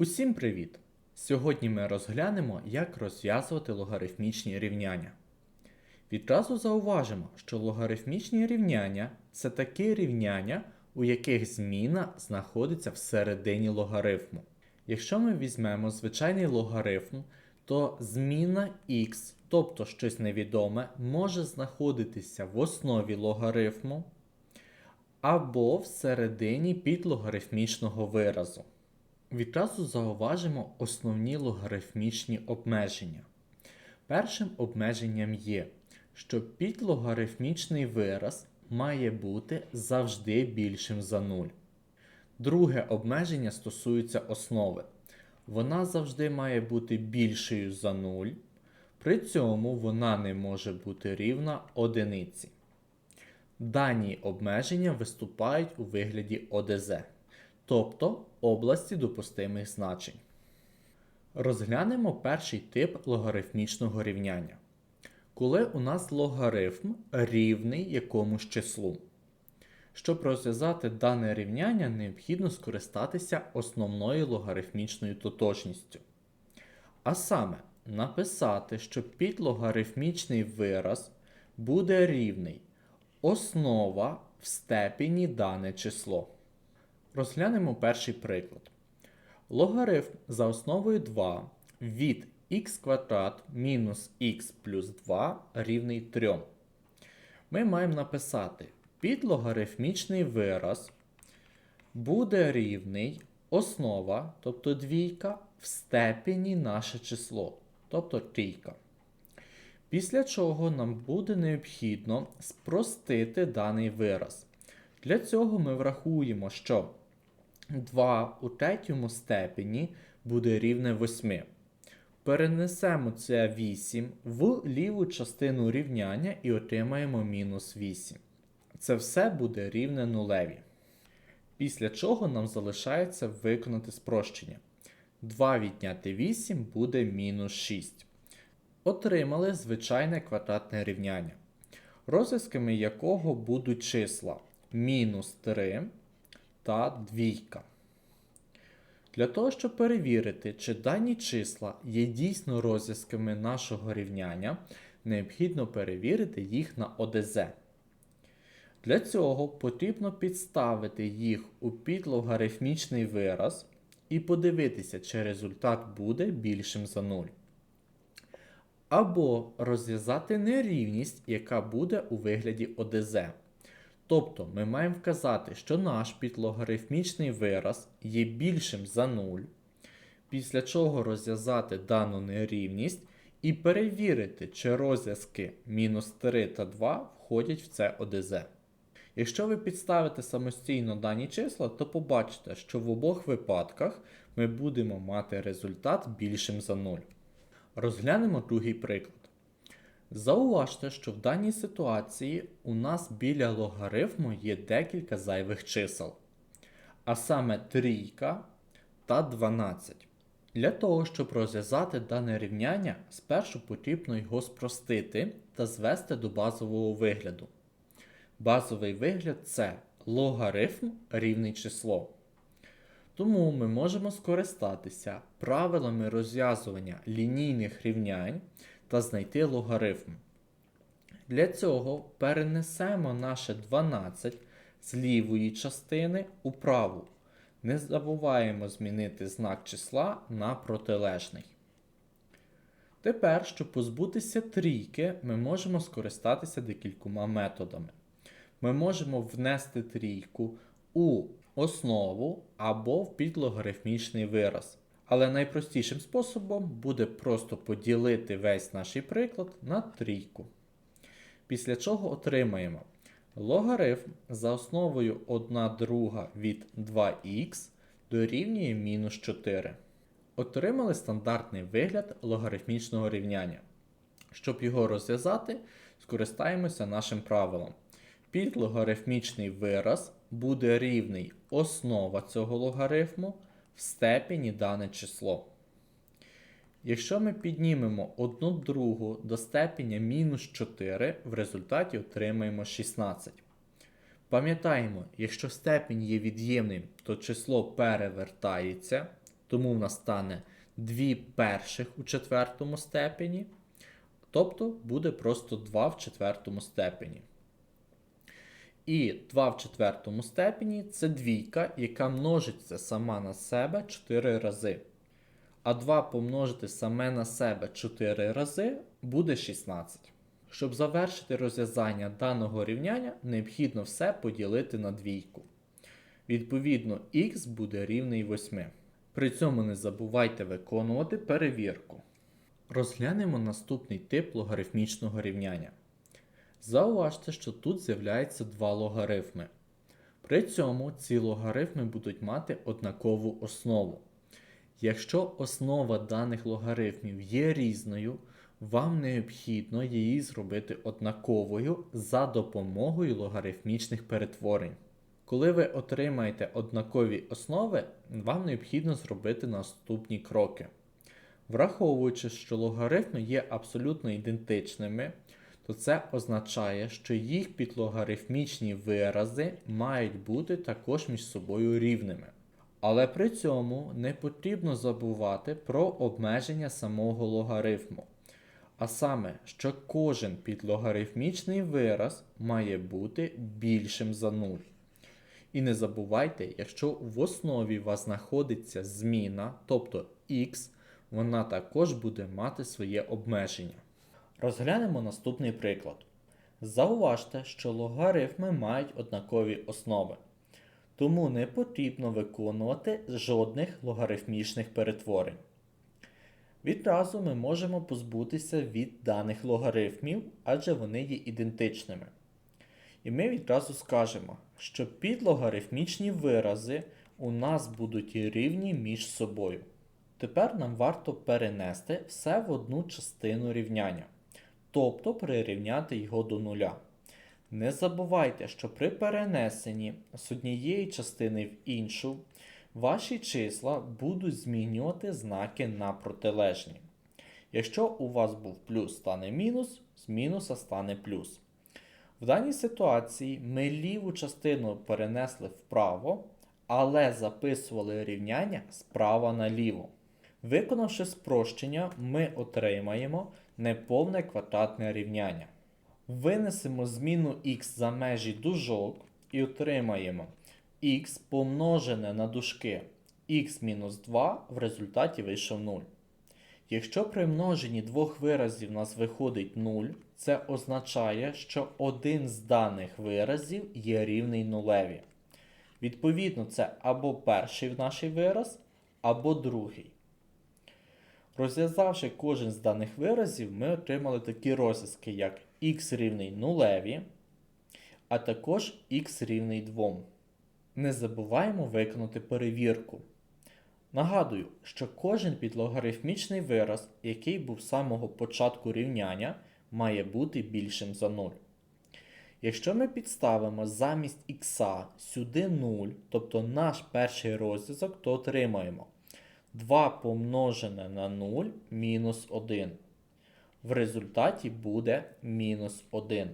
Усім привіт! Сьогодні ми розглянемо, як розв'язувати логарифмічні рівняння. Відразу зауважимо, що логарифмічні рівняння це такі рівняння, у яких зміна знаходиться всередині логарифму. Якщо ми візьмемо звичайний логарифм, то зміна х, тобто щось невідоме, може знаходитися в основі логарифму або всередині підлогарифмічного виразу. Відразу зауважимо основні логарифмічні обмеження. Першим обмеженням є, що підлогарифмічний вираз має бути завжди більшим за 0. Друге обмеження стосується основи. Вона завжди має бути більшою за 0, при цьому вона не може бути рівна одиниці. Дані обмеження виступають у вигляді ОДЗ, тобто області допустимих значень. Розглянемо перший тип логарифмічного рівняння. Коли у нас логарифм рівний якомусь числу. Щоб розв'язати дане рівняння, необхідно скористатися основною логарифмічною тотожністю. А саме, написати, що підлогарифмічний вираз буде рівний основа в степені дане число. Розглянемо перший приклад. Логарифм за основою 2 від х квадрат мінус х плюс 2 рівний 3. Ми маємо написати підлогарифмічний вираз буде рівний основа, тобто двійка, в степені наше число, тобто трійка. Після чого нам буде необхідно спростити даний вираз. Для цього ми врахуємо, що 2 у третьому степені буде рівне 8. Перенесемо це 8 в ліву частину рівняння і отримаємо мінус 8. Це все буде рівне нулеві. Після чого нам залишається виконати спрощення. 2 відняти 8 буде мінус 6. Отримали звичайне квадратне рівняння, розв'язками якого будуть числа мінус 3 та 2. Для того, щоб перевірити, чи дані числа є дійсно розв'язками нашого рівняння, необхідно перевірити їх на ОДЗ. Для цього потрібно підставити їх у підлогарифмічний вираз і подивитися, чи результат буде більшим за 0. Або розв'язати нерівність, яка буде у вигляді ОДЗ. Тобто ми маємо вказати, що наш підлогарифмічний вираз є більшим за 0, після чого розв'язати дану нерівність і перевірити, чи розв'язки мінус 3 та 2 входять в це ОДЗ. Якщо ви підставите самостійно дані числа, то побачите, що в обох випадках ми будемо мати результат більшим за 0. Розглянемо другий приклад. Зауважте, що в даній ситуації у нас біля логарифму є декілька зайвих чисел, а саме трійка та 12. Для того, щоб розв'язати дане рівняння, спершу потрібно його спростити та звести до базового вигляду. Базовий вигляд це логарифм рівний число. Тому ми можемо скористатися правилами розв'язування лінійних рівнянь та знайти логарифм. Для цього перенесемо наше 12 з лівої частини у праву. Не забуваємо змінити знак числа на протилежний. Тепер, щоб позбутися трійки, ми можемо скористатися декількома методами. Ми можемо внести трійку у основу або в підлогарифмічний вираз. Але найпростішим способом буде просто поділити весь наш приклад на трійку. Після чого отримаємо логарифм за основою 1 друга від 2х дорівнює мінус 4. Отримали стандартний вигляд логарифмічного рівняння. Щоб його розв'язати, скористаємося нашим правилом. Підлогарифмічний вираз буде рівний основа цього логарифму в степені дане число. Якщо ми піднімемо 1 другу до степеня мінус 4, в результаті отримаємо 16. Пам'ятаємо, якщо степень є від'ємним, то число перевертається, Тому в нас стане 2 перших у четвертому степені, тобто буде просто 2 в четвертому степені. І 2 в четвертому степені це двійка, яка множиться сама на себе 4 рази. А 2 помножити саме на себе 4 рази буде 16. Щоб завершити розв'язання даного рівняння, необхідно все поділити на двійку. Відповідно, х буде рівний 8. При цьому не забувайте виконувати перевірку. Розглянемо наступний тип логарифмічного рівняння. Зауважте, що тут з'являються два логарифми. При цьому ці логарифми будуть мати однакову основу. Якщо основа даних логарифмів є різною, вам необхідно її зробити однаковою за допомогою логарифмічних перетворень. Коли ви отримаєте однакові основи, вам необхідно зробити наступні кроки. Враховуючи, що логарифми є абсолютно ідентичними, то це означає, що їх підлогарифмічні вирази мають бути також між собою рівними. Але при цьому не потрібно забувати про обмеження самого логарифму. А саме, що кожен підлогарифмічний вираз має бути більшим за 0. І не забувайте, якщо в основі у вас знаходиться зміна, тобто x, вона також буде мати своє обмеження. Розглянемо наступний приклад. Зауважте, що логарифми мають однакові основи, тому не потрібно виконувати жодних логарифмічних перетворень. Відразу ми можемо позбутися від даних логарифмів, адже вони є ідентичними. І ми відразу скажемо, що підлогарифмічні вирази у нас будуть рівні між собою. Тепер нам варто перенести все в одну частину рівняння, тобто прирівняти його до нуля. Не забувайте, що при перенесенні з однієї частини в іншу ваші числа будуть змінювати знаки на протилежні. Якщо у вас був плюс стане мінус, з мінуса стане плюс. В даній ситуації ми ліву частину перенесли вправо, але записували рівняння справа наліво. Виконавши спрощення, ми отримаємо неповне квадратне рівняння. Винесемо зміну х за межі дужок і отримаємо х помножене на дужки х-2 в результаті вийшов 0. Якщо при множенні двох виразів у нас виходить 0, це означає, що один з даних виразів є рівний нулеві. Відповідно, це або перший в наш вираз, або другий. Розв'язавши кожен з даних виразів, ми отримали такі розв'язки, як х рівний нулеві, а також х рівний 2. Не забуваємо виконати перевірку. Нагадую, що кожен підлогарифмічний вираз, який був з самого початку рівняння, має бути більшим за 0. Якщо ми підставимо замість х сюди 0, тобто наш перший розв'язок, то отримаємо 2 помножене на 0 мінус 1. В результаті буде мінус 1.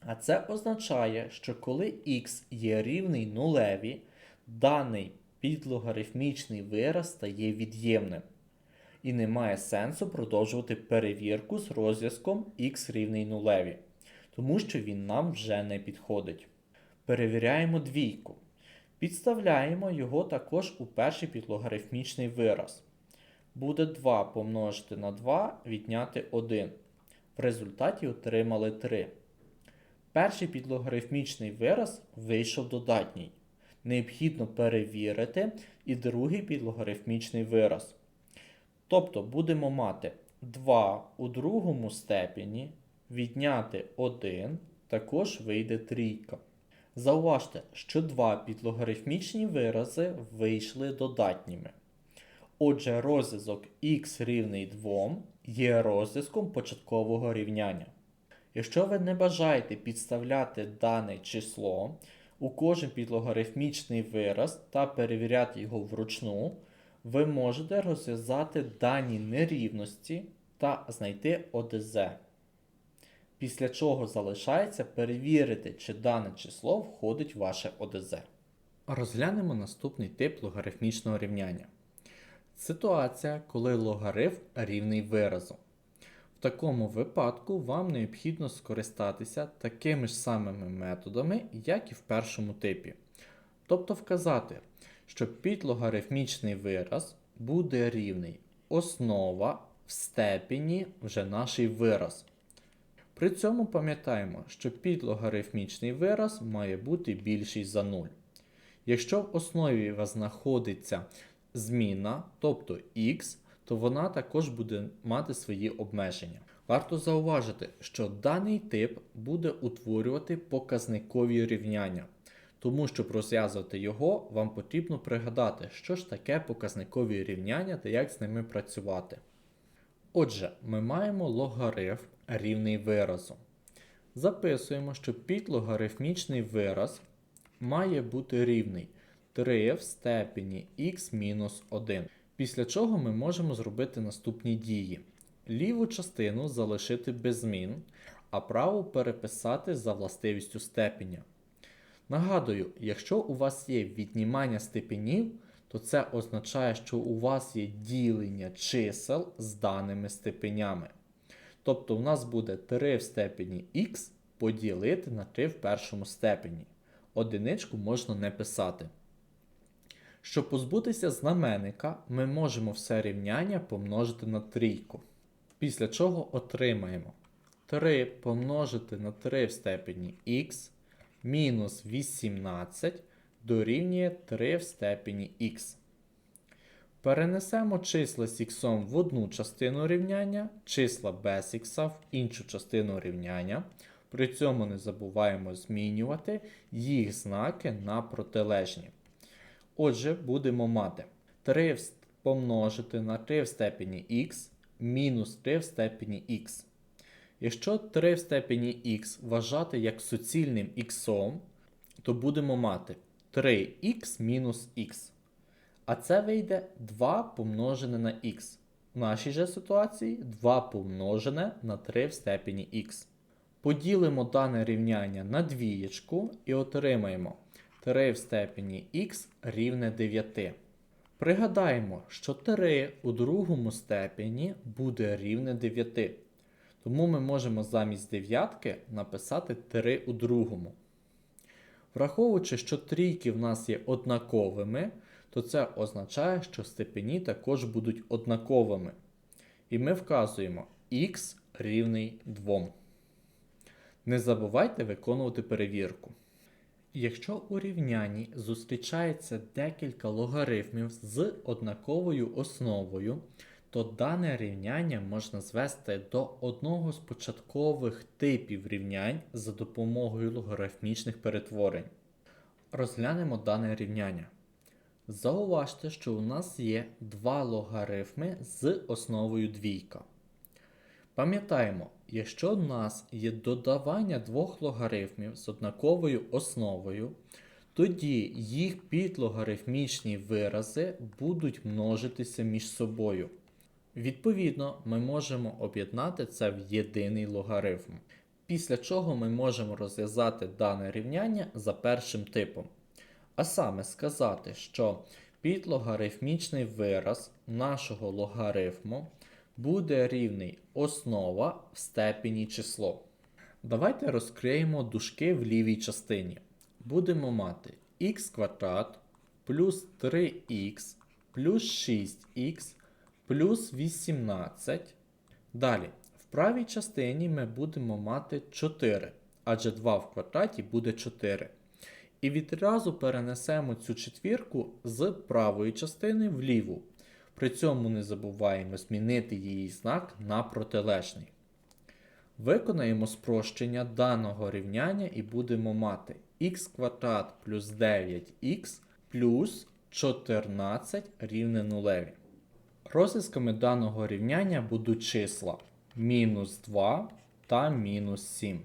А це означає, що коли х є рівний нулеві, даний підлогарифмічний вираз стає від'ємним. І немає сенсу продовжувати перевірку з розв'язком х рівний нулеві, тому що він нам вже не підходить. Перевіряємо двійку. Підставляємо його також у перший підлогарифмічний вираз. Буде 2 помножити на 2 відняти 1. В результаті отримали 3. Перший підлогарифмічний вираз вийшов додатній. Необхідно перевірити і другий підлогарифмічний вираз. Тобто будемо мати 2 у другому степені відняти 1, також вийде трійка. Зауважте, що два підлогарифмічні вирази вийшли додатніми. Отже, розв'язок х рівний 2 є розв'язком початкового рівняння. Якщо ви не бажаєте підставляти дане число у кожен підлогарифмічний вираз та перевіряти його вручну, ви можете розв'язати дані нерівності та знайти ОДЗ. Після чого залишається перевірити, чи дане число входить в ваше ОДЗ. Розглянемо наступний тип логарифмічного рівняння. Ситуація, коли логарифм рівний виразу. В такому випадку вам необхідно скористатися такими ж самими методами, як і в першому типі. Тобто вказати, що підлогарифмічний вираз буде рівний основа в степені вже наш вираз. При цьому пам'ятаємо, що підлогарифмічний вираз має бути більший за 0. Якщо в основі у вас знаходиться зміна, тобто x, то вона також буде мати свої обмеження. Варто зауважити, що даний тип буде утворювати показникові рівняння. Тому, щоб розв'язувати його, вам потрібно пригадати, що ж таке показникові рівняння та як з ними працювати. Отже, ми маємо логарифм рівний виразу. Записуємо, що підлогарифмічний вираз має бути рівний 3 в степені х мінус 1. Після чого ми можемо зробити наступні дії. Ліву частину залишити без змін, а праву переписати за властивістю степеня. Нагадую, якщо у вас є віднімання степенів, то це означає, що у вас є ділення чисел з даними степенями. Тобто у нас буде 3 в степені х поділити на 3 в першому степені. Одиничку можна не писати. Щоб позбутися знаменника, ми можемо все рівняння помножити на трійку. Після чого отримаємо 3 помножити на 3 в степені х мінус 18 дорівнює 3 в степені х. Перенесемо числа з х в одну частину рівняння, числа без х в іншу частину рівняння. При цьому не забуваємо змінювати їх знаки на протилежні. Отже, будемо мати 3 помножити на 3 в степені х мінус 3 в степені х. Якщо 3 в степені х вважати як суцільним х, то будемо мати 3х мінус х. А це вийде 2 помножене на х. В нашій же ситуації 2 помножене на 3 в степені х. Поділимо дане рівняння на двієчку і отримаємо 3 в степені х рівне 9. Пригадаємо, що 3 у другому степені буде рівне 9. Тому ми можемо замість дев'ятки написати 3 у другому. Враховуючи, що трійки в нас є однаковими, то це означає, що степені також будуть однаковими. І ми вказуємо х рівний 2. Не забувайте виконувати перевірку. Якщо у рівнянні зустрічається декілька логарифмів з однаковою основою, то дане рівняння можна звести до одного з початкових типів рівнянь за допомогою логарифмічних перетворень. Розглянемо дане рівняння. Зауважте, що у нас є два логарифми з основою двійка. Пам'ятаємо, якщо у нас є додавання двох логарифмів з однаковою основою, тоді їх підлогарифмічні вирази будуть множитися між собою. Відповідно, ми можемо об'єднати це в єдиний логарифм. Після чого ми можемо розв'язати дане рівняння за першим типом. А саме сказати, що підлогарифмічний вираз нашого логарифму буде рівний основа в степені число. Давайте розкриємо дужки в лівій частині. Будемо мати х квадрат плюс 3х плюс 6х плюс 18. Далі, в правій частині ми будемо мати 4, адже 2 в квадраті буде 4. І відразу перенесемо цю четвірку з правої частини в ліву. При цьому не забуваємо змінити її знак на протилежний. Виконаємо спрощення даного рівняння і будемо мати х квадрат плюс 9х плюс 14 рівне нулеві. Розв'язками даного рівняння будуть числа мінус 2 та мінус 7.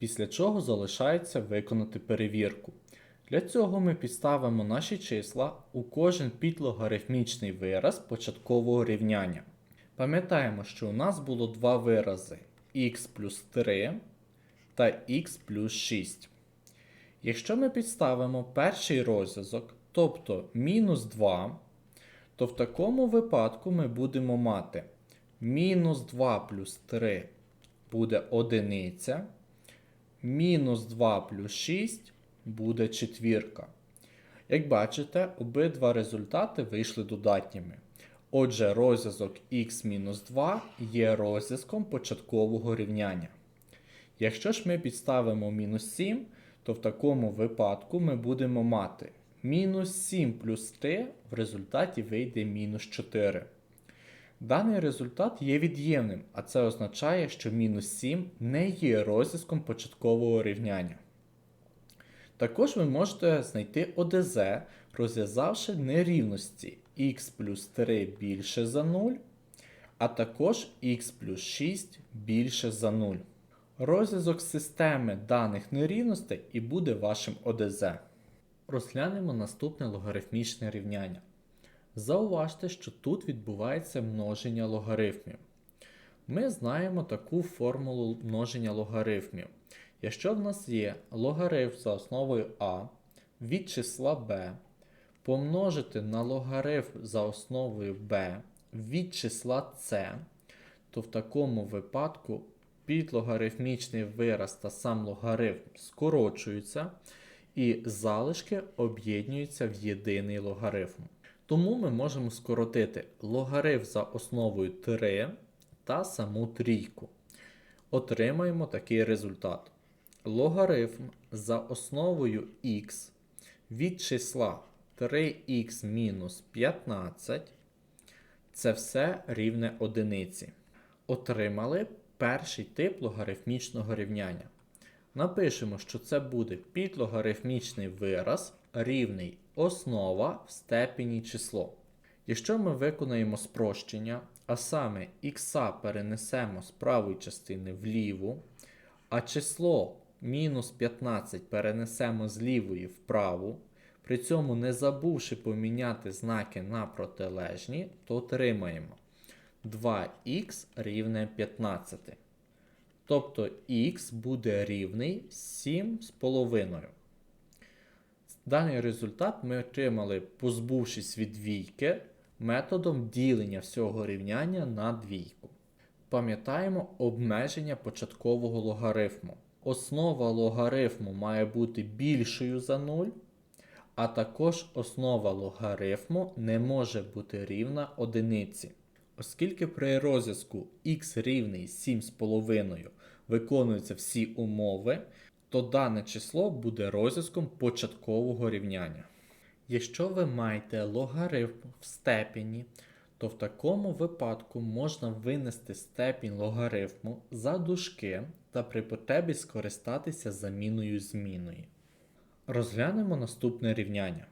Після чого залишається виконати перевірку. Для цього ми підставимо наші числа у кожен підлогарифмічний вираз початкового рівняння. Пам'ятаємо, що у нас було два вирази х плюс 3 та х плюс 6. Якщо ми підставимо перший розв'язок, тобто мінус 2, то в такому випадку ми будемо мати мінус 2 плюс 3 буде одиниця, мінус 2 плюс 6 буде четвірка. Як бачите, обидва результати вийшли додатніми. Отже, розв'язок х-2 є розв'язком початкового рівняння. Якщо ж ми підставимо мінус 7, то в такому випадку ми будемо мати мінус 7 плюс 3 в результаті вийде мінус 4. Даний результат є від'ємним, а це означає, що мінус 7 не є розв'язком початкового рівняння. Також ви можете знайти ОДЗ, розв'язавши нерівності х плюс 3 більше за 0, а також х плюс 6 більше за 0. Розв'язок системи даних нерівностей і буде вашим ОДЗ. Розглянемо наступне логарифмічне рівняння. Зауважте, що тут відбувається множення логарифмів. Ми знаємо таку формулу множення логарифмів. Якщо в нас є логарифм за основою а від числа b помножити на логарифм за основою b від числа c, то в такому випадку підлогарифмічний вираз та сам логарифм скорочуються, і залишки об'єднуються в єдиний логарифм. Тому ми можемо скоротити логарифм за основою 3 та саму трійку. Отримаємо такий результат. Логарифм за основою х від числа 3х мінус 15 це все рівне одиниці. Отримали перший тип логарифмічного рівняння. Напишемо, що це буде підлогарифмічний вираз рівний основа в степені число. Якщо ми виконаємо спрощення, а саме х перенесемо з правої частини в ліву, а число мінус 15 перенесемо з лівої в праву, при цьому не забувши поміняти знаки на протилежні, то отримаємо 2х рівне 15. Тобто х буде рівний 7,5. Даний результат ми отримали, позбувшись від двійки, методом ділення всього рівняння на двійку. Пам'ятаємо обмеження початкового логарифму. Основа логарифму має бути більшою за 0, а також основа логарифму не може бути рівна одиниці. Оскільки при розв'язку х рівний 7,5 виконуються всі умови, то дане число буде розв'язком початкового рівняння. Якщо ви маєте логарифм в степені, то в такому випадку можна винести степінь логарифму за дужки та при потребі скористатися заміною зміною. Розглянемо наступне рівняння.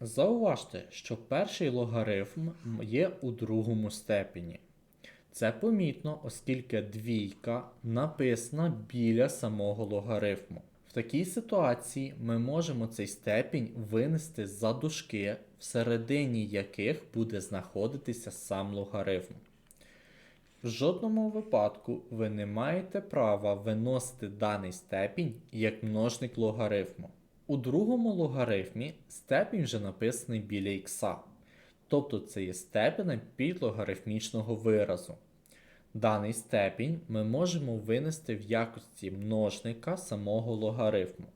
Зауважте, що перший логарифм є у другому степені. Це помітно, оскільки двійка написана біля самого логарифму. В такій ситуації ми можемо цей степінь винести за дужки, всередині яких буде знаходитися сам логарифм. В жодному випадку ви не маєте права виносити даний степінь як множник логарифму. У другому логарифмі степінь вже написаний біля ікса, тобто це є степень підлогарифмічного виразу. Даний степінь ми можемо винести в якості множника самого логарифму.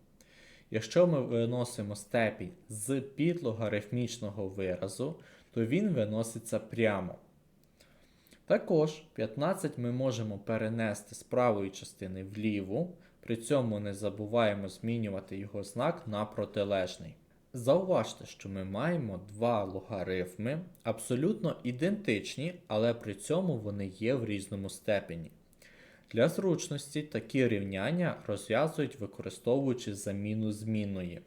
Якщо ми виносимо степінь з підлогарифмічного виразу, то він виноситься прямо. Також 15 ми можемо перенести з правої частини в ліву, при цьому не забуваємо змінювати його знак на протилежний. Зауважте, що ми маємо два логарифми, абсолютно ідентичні, але при цьому вони є в різному степені. Для зручності такі рівняння розв'язують використовуючи заміну змінної.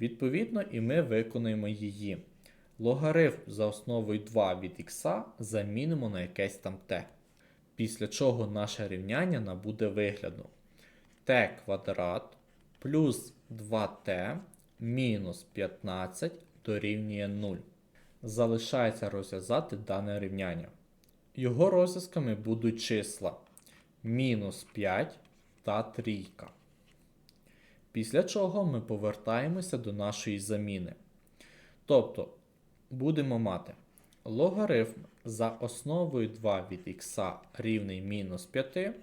Відповідно, і ми виконуємо її. Логарифм за основою 2 від х замінимо на якесь там t. Після чого наше рівняння набуде вигляду t квадрат плюс 2t мінус 15 дорівнює 0. Залишається розв'язати дане рівняння. Його розв'язками будуть числа мінус 5 та трійка. Після чого ми повертаємося до нашої заміни. Тобто, будемо мати логарифм за основою 2 від х рівний мінус 5,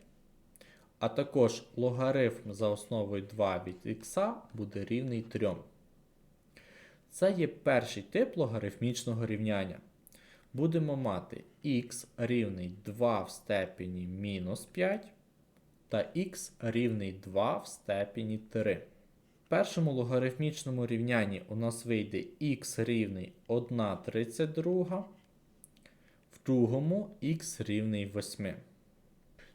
а також логарифм за основою 2 від х буде рівний 3. Це є перший тип логарифмічного рівняння. Будемо мати х рівний 2 в степені мінус 5 та х рівний 2 в степені 3. В першому логарифмічному рівнянні у нас вийде х рівний 1 32, в другому х рівний 8.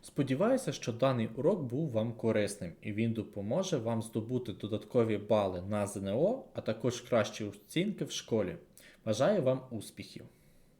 Сподіваюся, що даний урок був вам корисним і він допоможе вам здобути додаткові бали на ЗНО, а також кращі оцінки в школі. Бажаю вам успіхів!